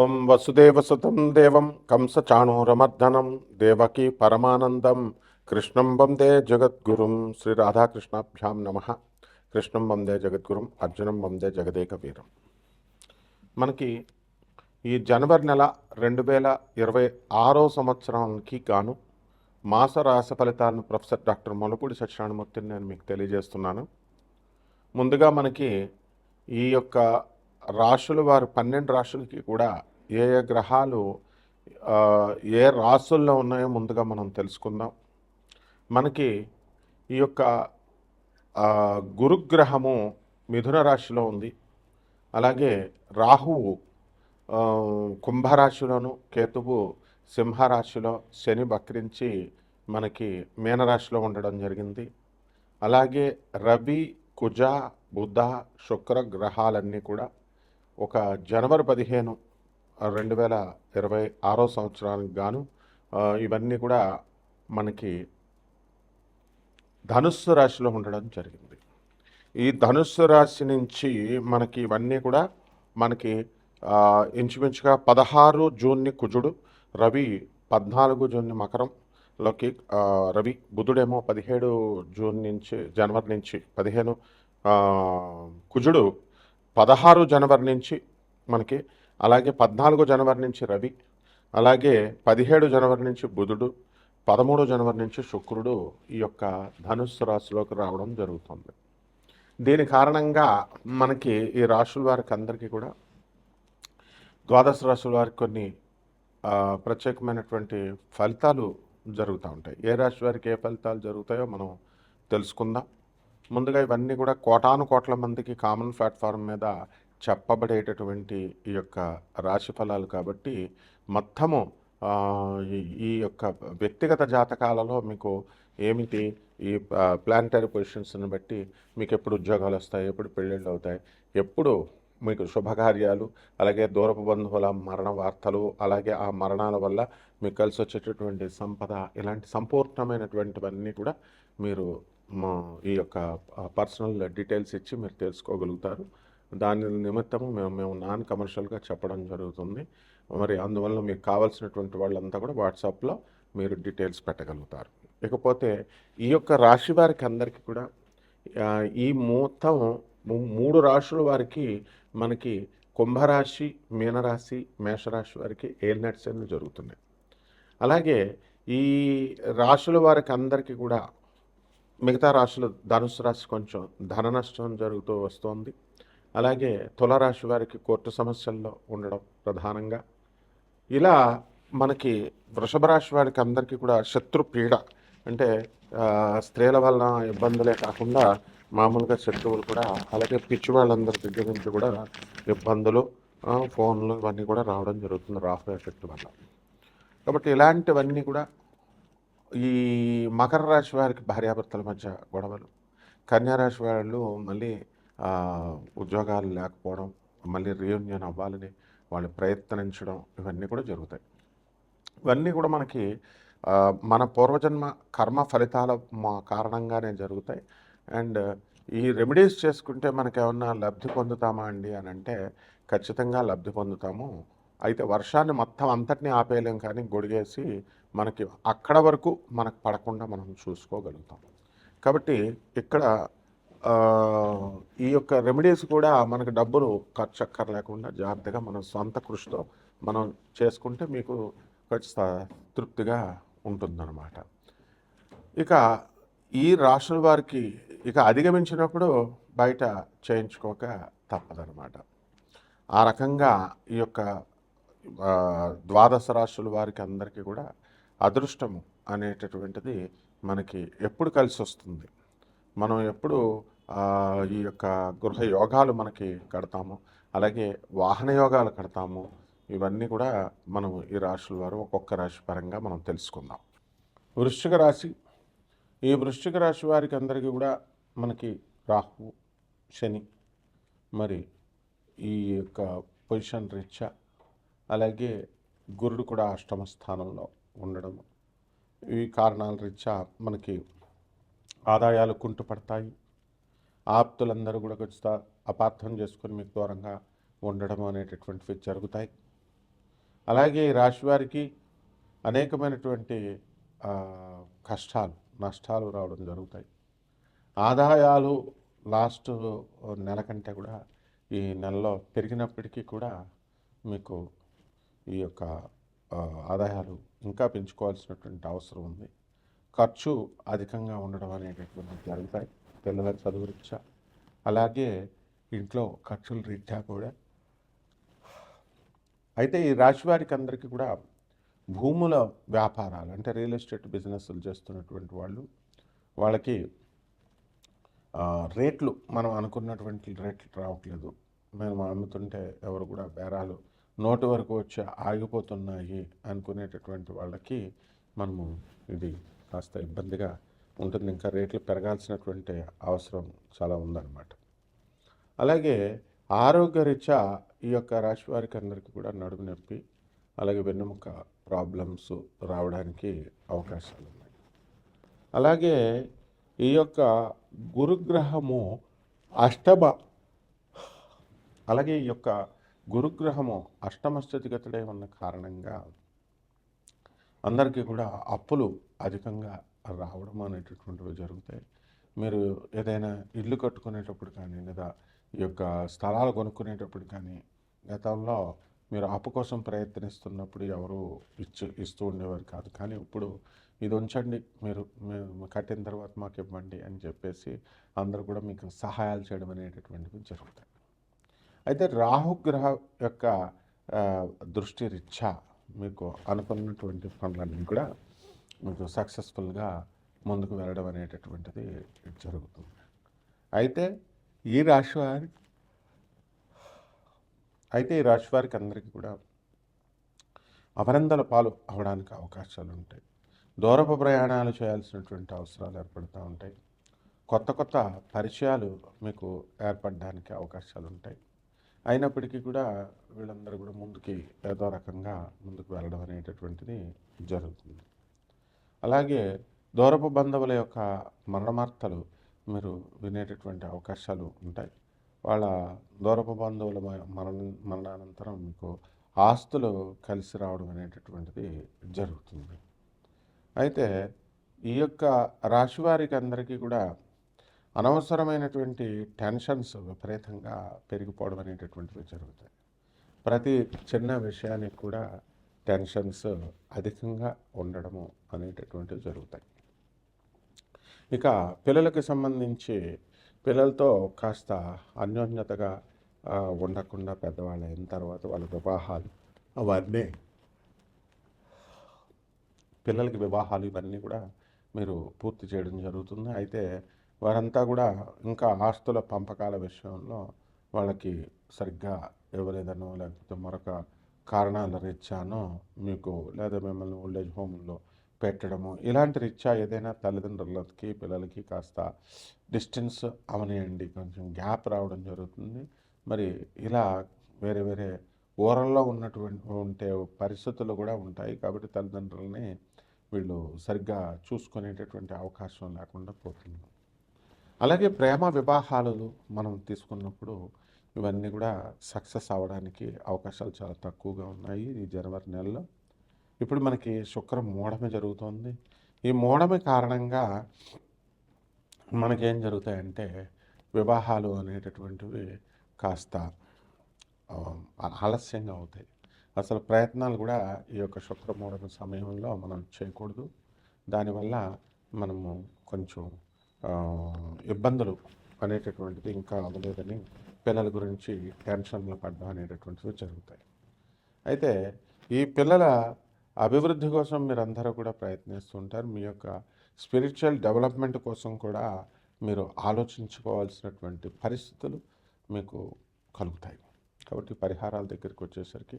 ఓం వసుదేవసుతం దేవం కంసచాణూరమర్దనం దేవకీ పరమానందం. కృష్ణం వందే జగద్గురుం శ్రీ రాధాకృష్ణాభ్యాం నమ. కృష్ణం వందే జగద్గురుం అర్జునం వందే జగదేక వీరం మనకి ఈ జనవరి నెల రెండు వేల ఇరవై ఆరో సంవత్సరానికి గాను మాస రాశ ఫలితాలను ప్రొఫెసర్ డాక్టర్ మొలపూడి సత్యనారాయణమూర్తిని నేను మీకు తెలియజేస్తున్నాను. ముందుగా మనకి ఈ యొక్క రాశులు వారు పన్నెండు రాశులకి కూడా ఏ ఏ గ్రహాలు ఏ రాశుల్లో ఉన్నాయో ముందుగా మనం తెలుసుకుందాం. మనకి ఈ యొక్క గురుగ్రహము మిథున రాశిలో ఉంది. అలాగే రాహువు కుంభరాశిలోను కేతువు సింహరాశిలో శని వక్రించి మనకి మీనరాశిలో ఉండడం జరిగింది. అలాగే రవి కుజ బుధ శుక్ర గ్రహాలన్నీ కూడా ఒక జనవరి పదిహేను రెండు వేల ఇరవై ఆరో సంవత్సరానికి గాను ఇవన్నీ కూడా మనకి ధనుస్సు రాశిలో ఉండడం జరిగింది. ఈ ధనుస్సు రాశి నుంచి మనకి ఇవన్నీ కూడా మనకి ఇంచుమించుగా పదహారు జూన్ని కుజుడు రవి పద్నాలుగు జూన్ని మకరంలోకి లోకి రవి బుధుడేమో పదిహేడు జూన్ నుంచి జనవరి నుంచి పదిహేను కుజుడు పదహారు జనవరి నుంచి మనకి అలాగే పద్నాలుగు జనవరి నుంచి రవి అలాగే పదిహేడు జనవరి నుంచి బుధుడు పదమూడు జనవరి నుంచి శుక్రుడు ఈ యొక్క ధనుస్సు రాశిలోకి రావడం జరుగుతుంది. దీని కారణంగా మనకి ఈ రాశుల వారికి అందరికీ కూడా ద్వాదశ రాశుల వారికి కొన్ని ప్రత్యేకమైనటువంటి ఫలితాలు జరుగుతూ ఉంటాయి. ఏ రాశి వారికి ఏ ఫలితాలు జరుగుతాయో మనం తెలుసుకుందాం. ముందుగా ఇవన్నీ కూడా కోటాను కోట్ల మందికి కామన్ ప్లాట్ఫామ్ మీద చెప్పబడేటటువంటి ఈ యొక్క రాశి ఫలాలు కాబట్టి మొత్తము ఈ- యొక్క వ్యక్తిగత జాతకాలలో మీకు ఏమిటి? ఈ ప్లానిటరీ పొజిషన్స్ని బట్టి మీకు ఎప్పుడు ఉద్యోగాలు వస్తాయి ఎప్పుడు పెళ్ళిళ్ళు అవుతాయి ఎప్పుడు మీకు శుభకార్యాలు అలాగే దూరపు బంధువుల మరణ వార్తలు అలాగే ఆ మరణాల వల్ల మీకు కలిసి వచ్చేటటువంటి సంపద ఇలాంటి సంపూర్ణమైనటువంటివన్నీ కూడా మీరు ఈ యొక్క పర్సనల్ డీటెయిల్స్ ఇచ్చి మీరు తెలుసుకోగలుగుతారు. దాని నిమిత్తము మేము మేము నాన్ కమర్షియల్గా చెప్పడం జరుగుతుంది. మరి అందువల్ల మీకు కావాల్సినటువంటి వాళ్ళంతా కూడా వాట్సాప్లో మీరు డీటెయిల్స్ పెట్టగలుగుతారు. ఇకపోతే ఈ యొక్క రాశి వారికి అందరికీ కూడా ఈ మొత్తం మూడు రాశుల వారికి మనకి కుంభరాశి మీనరాశి మేషరాశి వారికి ఏలినట్ అనేది జరుగుతున్నాయి. అలాగే ఈ రాశుల వారికి అందరికీ కూడా మిగతా రాశులు ధనుసు రాశి కొంచెం ధన నష్టం జరుగుతూ వస్తోంది. అలాగే తులరాశి వారికి కోర్టు సమస్యల్లో ఉండడం ప్రధానంగా. ఇలా మనకి వృషభ రాశి వారికి అందరికీ కూడా శత్రు పీడ అంటే స్త్రీల వలన ఇబ్బందులే కాకుండా మామూలుగా శత్రువులు కూడా అలాగే పిచ్చి వాళ్ళందరి దగ్గర నుంచి కూడా ఇబ్బందులు ఫోన్లు ఇవన్నీ కూడా రావడం జరుగుతుంది రాహు ఎఫెక్ట్ వల్ల. కాబట్టి ఇలాంటివన్నీ కూడా ఈ మకర రాశి వారికి భార్యాభర్తల మధ్య గొడవలు. కన్యారాశి వాళ్ళు మళ్ళీ ఉద్యోగాలు లేకపోవడం మళ్ళీ రీయూనియన్ అవ్వాలని వాళ్ళు ప్రయత్నించడం ఇవన్నీ కూడా జరుగుతాయి. ఇవన్నీ కూడా మనకి మన పూర్వజన్మ కర్మ ఫలితాల మా కారణంగానే జరుగుతాయి. అండ్ ఈ రెమెడీస్ చేసుకుంటే మనకి ఏమన్నా లబ్ధి పొందుతామా అండి అని అంటే ఖచ్చితంగా లబ్ధి పొందుతాము. అయితే వర్షాన్ని మొత్తం అంతటినీ ఆపేయలేం కానీ గొడిగేసి మనకి అక్కడ వరకు మనకు పడకుండా మనం చూసుకోగలుగుతాం. కాబట్టి ఇక్కడ ఈ యొక్క రెమెడీస్ కూడా మనకు డబ్బులు ఖర్చు అక్కర్లేకుండా జాగ్రత్తగా మనం సొంత కృషితో మనం చేసుకుంటే మీకు ఖచ్చిత తృప్తిగా ఉంటుందన్నమాట. ఇక ఈ రాష్ట్రాల వారికి ఇక అధిగమించినప్పుడు బయట చేయించుకోక తప్పదనమాట ఆ రకంగా ఈ యొక్క ద్వాదశ రాష్ట్రాల వారికి అందరికీ కూడా అదృష్టము అనేటటువంటిది మనకి ఎప్పుడు కలిసి వస్తుంది. మనం ఎప్పుడు ఈ యొక్క గృహ యోగాలు మనకి కడతాము అలాగే వాహన యోగాలు కడతాము ఇవన్నీ కూడా మనం ఈ రాశుల వారు ఒక్కొక్క రాశి పరంగా మనం తెలుసుకుందాం. వృశ్చిక రాశి ఈ వృశ్చిక రాశి వారికి అందరికీ కూడా మనకి రాహు శని మరి ఈ యొక్క పొజిషన్ రీత్యా అలాగే గురుడు కూడా అష్టమ స్థానంలో ఉండడం. ఈ కారణాల రీత్యా మనకి ఆదాయాలు కుంటుపడతాయి. ఆప్తులందరూ కూడా కొంచెం అపార్థం చేసుకొని మీకు దూరంగా ఉండడం అనేటటువంటివి జరుగుతాయి. అలాగే ఈ రాశి వారికి అనేకమైనటువంటి కష్టాలు నష్టాలు రావడం జరుగుతాయి. ఆదాయాలు లాస్ట్ నెల కంటే కూడా ఈ నెలలో పెరిగినప్పటికీ కూడా మీకు ఈ యొక్క ఆదాయాలు ఇంకా పెంచుకోవాల్సినటువంటి అవసరం ఉంది. ఖర్చు అధికంగా ఉండడం అనేటటువంటి జరుగుతాయి. పిల్లల చదువు రీత్యా. అలాగే ఇంట్లో ఖర్చుల రీత్యా కూడా. అయితే ఈ రాశి వారికి అందరికీ కూడా భూముల వ్యాపారాలు అంటే రియల్ ఎస్టేట్ బిజినెస్లు చేస్తున్నటువంటి వాళ్ళు వాళ్ళకి రేట్లు మనం అనుకున్నటువంటి రేట్లు రావట్లేదు. మేము అమ్ముతుంటే ఎవరు కూడా బేరాలు నోటి వరకు వచ్చి ఆగిపోతున్నాయి అనుకునేటటువంటి వాళ్ళకి మనము ఇది కాస్త ఇబ్బందిగా ఉంటుంది. ఇంకా రేట్లు పెరగాల్సినటువంటి అవసరం చాలా ఉందన్నమాట. అలాగే ఆరోగ్యరీత్యా ఈ యొక్క రాశి వారికి అందరికీ కూడా నడుము నొప్పి అలాగే వెన్నుముక ప్రాబ్లమ్స్ రావడానికి అవకాశాలు ఉన్నాయి. అలాగే ఈ యొక్క గురుగ్రహము అష్టమ అలాగే ఈ యొక్క గురుగ్రహము అష్టమస్థితిగతుడై ఉన్న కారణంగా అందరికీ కూడా అప్పులు అధికంగా రావడం అనేటటువంటివి జరుగుతాయి. మీరు ఏదైనా ఇల్లు కట్టుకునేటప్పుడు కానీ లేదా ఈ యొక్క స్థలాలు కొనుక్కునేటప్పుడు కానీ గతంలో మీరు అప్పు కోసం ప్రయత్నిస్తున్నప్పుడు ఎవరు ఇచ్చి ఇస్తూ ఉండేవారు కాదు. కానీ ఇప్పుడు ఇది ఉంచండి మీరు మేము కట్టిన తర్వాత మాకు ఇవ్వండి అని చెప్పేసి అందరూ కూడా మీకు సహాయాలు చేయడం అనేటటువంటివి జరుగుతాయి. అయితే రాహుగ్రహ యొక్క దృష్టి రీత్యా మీకు అనుకున్నటువంటి పనులన్నీ కూడా మీకు సక్సెస్ఫుల్గా ముందుకు వెళ్ళడం అనేటటువంటిది జరుగుతుంది. అయితే ఈ రాశి వారి అయితే ఈ రాశి వారికి అందరికీ కూడా అవరందల పాలు అవడానికి అవకాశాలు ఉంటాయి. దూరపు ప్రయాణాలు చేయాల్సినటువంటి అవసరాలు ఏర్పడుతూ ఉంటాయి. కొత్త కొత్త పరిచయాలు మీకు ఏర్పడడానికి అవకాశాలు ఉంటాయి. అయినప్పటికీ కూడా వీళ్ళందరూ కూడా ముందుకి ఏదో రకంగా ముందుకు వెళ్ళడం అనేటటువంటిది జరుగుతుంది. అలాగే దూరపు బంధువుల యొక్క మరణవార్తలు మీరు వినేటటువంటి అవకాశాలు ఉంటాయి. వాళ్ళ దూరపు బంధువుల మ- మరణ మరణానంతరం మీకు ఆస్తులు కలిసి రావడం అనేటటువంటిది జరుగుతుంది. అయితే ఈ యొక్క రాశివారికి అందరికీ కూడా అనవసరమైనటువంటి టెన్షన్స్ విపరీతంగా పెరిగిపోవడం అనేటటువంటివి జరుగుతాయి. ప్రతి చిన్న విషయానికి కూడా టెన్షన్స్ అధికంగా ఉండడము అనేటటువంటివి జరుగుతాయి. ఇక పిల్లలకి సంబంధించి పిల్లలతో కాస్త అన్యోన్యతగా ఉండకుండా పెద్దవాళ్ళు అయిన తర్వాత వాళ్ళ వివాహాలు అవన్నీ పిల్లలకి వివాహాలు ఇవన్నీ కూడా మీరు పూర్తి చేయడం జరుగుతుంది. అయితే వారంతా కూడా ఇంకా ఆస్తుల పంపకాల విషయంలో వాళ్ళకి సరిగ్గా ఇవ్వలేదనో లేకపోతే మరొక కారణాల రీత్యానో మీకు లేదా మిమ్మల్ని ఓల్డేజ్ హోమ్లో పెట్టడము ఇలాంటి రీత్యా ఏదైనా తల్లిదండ్రులకి పిల్లలకి కాస్త డిస్టెన్స్ అవనియండి. కొంచెం గ్యాప్ రావడం జరుగుతుంది. మరి ఇలా వేరే వేరే ఊరల్లో ఉన్నటువంటి ఉంటే పరిస్థితులు కూడా ఉంటాయి. కాబట్టి తల్లిదండ్రులని వీళ్ళు సరిగ్గా చూసుకునేటటువంటి అవకాశం లేకుండా పోతుంది. అలాగే ప్రేమ వివాహాలు మనం తీసుకున్నప్పుడు ఇవన్నీ కూడా సక్సెస్ అవ్వడానికి అవకాశాలు చాలా తక్కువగా ఉన్నాయి ఈ జనవరి నెలలో. ఇప్పుడు మనకి శుక్రం మూఢమి జరుగుతోంది. ఈ మూఢమి కారణంగా మనకేం జరుగుతాయంటే వివాహాలు అనేటటువంటివి కాస్త ఆలస్యంగా అవుతాయి. అసలు ప్రయత్నాలు కూడా ఈ యొక్క శుక్రమూఢమి సమయంలో మనం చేయకూడదు. దానివల్ల మనము కొంచెం ఇబ్బందులు అనేటటువంటిది ఇంకా అవ్వలేదని పిల్లల గురించి టెన్షన్లు పడడం అనేటటువంటివి జరుగుతాయి. అయితే ఈ పిల్లల అభివృద్ధి కోసం మీరందరూ కూడా ప్రయత్నిస్తుంటారు. మీ యొక్క స్పిరిచువల్ డెవలప్మెంట్ కోసం కూడా మీరు ఆలోచించుకోవాల్సినటువంటి పరిస్థితులు మీకు కలుగుతాయి. కాబట్టి పరిహారాల దగ్గరికి వచ్చేసరికి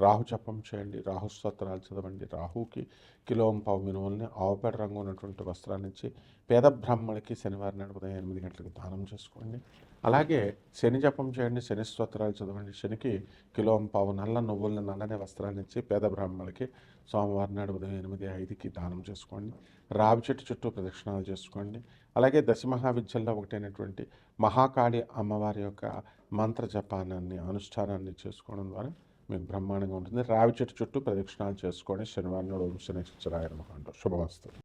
రాహు జపం చేయండి రాహు స్తోత్రాలు చదవండి. రాహుకి కిలోం పావు మినుముల్ని ఆవుపేట రంగు ఉన్నటువంటి వస్త్రాన్ని ఇచ్చి పేద బ్రాహ్మణికి శనివారం నాడు ఉదయం ఎనిమిది గంటలకు దానం చేసుకోండి. అలాగే శని జపం చేయండి శని స్తోత్రాలు చదవండి. శనికి కిలోం పావు నల్ల నువ్వుల నల్లని వస్త్రాన్ని ఇచ్చి పేద బ్రాహ్మణులకి సోమవారం నాడు ఉదయం ఎనిమిది ఐదుకి దానం చేసుకోండి. రావి చెట్టు చుట్టూ ప్రదక్షిణాలు చేసుకోండి. అలాగే దశ మహావిద్యల్లో ఒకటైనటువంటి మహాకాళి అమ్మవారి యొక్క మంత్ర జపానాన్ని అనుష్ఠానాన్ని చేసుకోవడం ద్వారా మీకు బ్రహ్మాండంగా ఉంటుంది. రావి చెట్టు చుట్టూ ప్రదక్షిణాలు చేసుకోండి శనివారం నాడు ఓం శని రాయడం శుభవస్తుంది